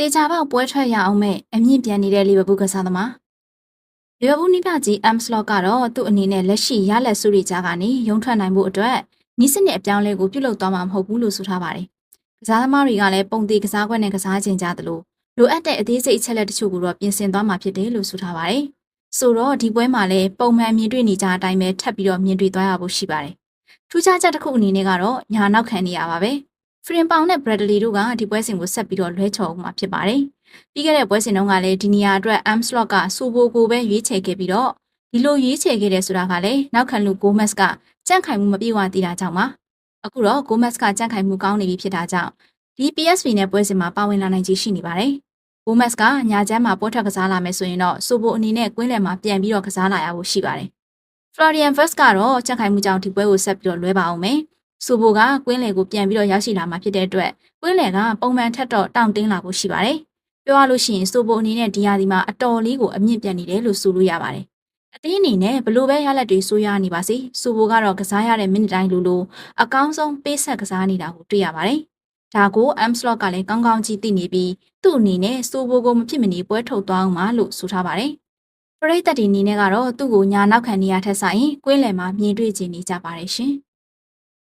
တေချာပေါက်ပွဲထွက်ရအောင်မဲ့အမြင့်ပြန်နေတဲ့လီဗာပူးကစားသမားလီဗာပူးနိပြကြီးအမ်စလော့ကတော့သူ့အနေနဲ့လက်ရှိရလက်စုတွေကြားကနေရုံထွက်နိုင်မှုအတွက်နီးစနစ်အပြောင်းလဲကိုပြုလုပ်သွားမှာမဟုတ်ဘူးလို့ဆိုထားပါတယ်။ကစားသမားတွေကလည်းပုံသေးကစားကွက်နဲ့ကစားခြင်းကြသလိုလိုအပ်တဲ့အသေးစိတ်အချက်လက်တချို့ကိုတော့ပြင်ဆင်သွားမှာဖြစ်တယ်လို့ဆိုထားပါတယ်။ဆိုတော့ဒီပွဲမှာလည်းပုံမှန်မြင်တွေ့နေကြအတိုင်းပဲထပ်ပြီးတော့မြင်တွေ့သွားရဖို့ရှိပါတယ်။ထူးခြားချက်တစ်ခုအနေနဲ့ကတော့ညာနောက်ခံနေရပါပဲ။ ဖရင်ပေါင်နဲ့ဘရဒလီတို့ကဒီပွဲစဉ်ကိုဆက်ပြီးတော့လွဲချော်ဦးမှာဖြစ်ပါတယ်။ပြီးခဲ့တဲ့ပွဲစဉ်တုန်းကလည်းဒီနေရာအတွက်အမ်စလော့ကစူဘိုကိုပဲရွေးချယ်ခဲ့ပြီးတော့ဒီလိုရွေးချယ်ခဲ့တဲ့ဆိုတာကလည်းနောက်ခံလူဂိုမက်စ်ကကြန့်ခိုင်မှုမပြေဝသေးတာကြောင့်ပါ။အခုတော့ဂိုမက်စ်ကကြန့်ခိုင်မှုကောင်းနေပြီဖြစ်တာကြောင့်ဒီ PSV နဲ့ပွဲစဉ်မှာပါဝင်လာနိုင်ခြေရှိနေပါတယ်။ဂိုမက်စ်ကညာချမ်းမှာပွဲထွက်ကစားလာမယ်ဆိုရင်တော့စူဘိုအနေနဲ့ကွင်းလယ်မှာပြန်ပြီးတော့ကစားလာရဖို့ရှိပါတယ်။ Florian Wirtz ကတော့ကြန့်ခိုင်မှုကြောင့်ဒီပွဲကိုဆက်ပြီးတော့လွဲပါအောင်မယ်။ စူဘိုကကွင်းလယ်ကိုပြန်ပြီးတော့ရောက်ရှိလာမှာဖြစ်တဲ့အတွက်ကွင်းလယ်ကပုံမှန်ထက်တော့တောင့်တင်းလာဖို့ရှိပါတယ်။ပြောရလို့ရှိရင်စူဘိုအနေနဲ့ဒီဟာဒီမှာအတော်လေးကိုအမြင့်ပြတ်နေတယ်လို့ဆိုလို့ရပါတယ်။အသင်းအနေနဲ့ဘလို့ပဲရလက်တွေဆိုးရနေပါစေစူဘိုကတော့ကစားရတဲ့မိနစ်တိုင်းလိုလိုအကောင်းဆုံးပေးဆက်ကစားနေတာကိုတွေ့ရပါတယ်။ဒါကိုအမ်စလော့ကလည်းကောင်းကောင်းကြည့်သိနေပြီးသူ့အနေနဲ့စူဘိုကိုမဖြစ်မနေပွဲထုတ်သွားအောင်ပါလို့ဆိုထားပါတယ်။ပရိသတ်တွေအနေနဲ့ကတော့သူ့ကိုညာနောက်ခံနေရထက်ဆိုင်ကွင်းလယ်မှာမြင်တွေ့ကြနေကြပါတယ်ရှင်။